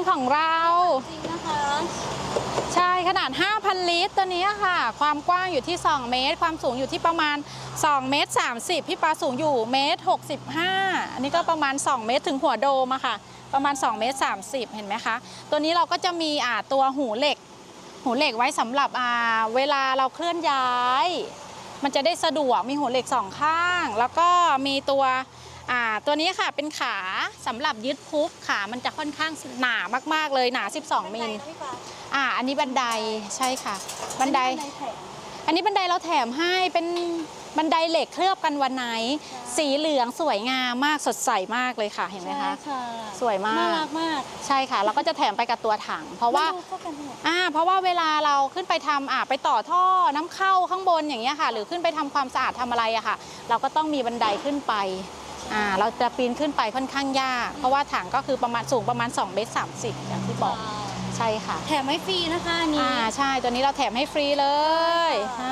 งของเรา จริงนะคะ ใช่ขนาด 5,000 ลิตรตัวนี้ค่ะ ความกว้างอยู่ที่ 2 เมตร ความสูงอยู่ที่ประมาณ 2 เมตร 30 พี่ปาสูงอยู่เมตร 65 อันนี้ก็ประมาณ 2 เมตรถึงหัวโดมอะค่ะ ประมาณ 2 เมตร 30 เห็นไหมคะ ตัวนี้เราก็จะมีอ่าตัวหูเหล็ก หูเหล็กไว้สำหรับอ่าเวลาเราเคลื่อนย้าย มันจะได้สะดวก มีหูเหล็กสองข้าง แล้วก็มีตัวอ่า ตัวนี้ค่ะเป็นขาสำหรับยึดพุกขามันจะค่อนข้างหนามากๆเลยหนา 12มิลพี่ปาอ่าอันนี้บันไดใช่ค่ะ บันไดอัแถมอันนี้บันไดเราแถมให้เป็นบันไดเหล็กเคลือบกันวันไหน สีเหลืองสวยงามมากสดใสมากเลยค่ะเห็นไหมคะใช่ค่ะสวยมากน่ารักมาก ใช่ค่ะเราก็จะแถมไปกับตัวถัง เพราะว่าดูเข้ากันทั้งหมดอ่าเพราะว่าเวลาเราขึ้นไปทำอ่าไปต่อท่อน้ำเข้าข้างบนอย่างเงี้ยค่ะ หรือขึ้นไปทำความสะอาดทำอะไรอะค่ะ เราก็ต้องมีบันไดขึ้นไปอ่า เราจะปีนขึ้นไปค่อนข้างยาก เพราะว่าถังก็คือประมาณสูงประมาณ2เมตร30 อย่างที่บอก ใช่ค่ะ แถมไม่ฟรีนะคะอันนี้อ่าใช่ตัวนี้เราแถมให้ฟรีเลยอ่าแถมฟรี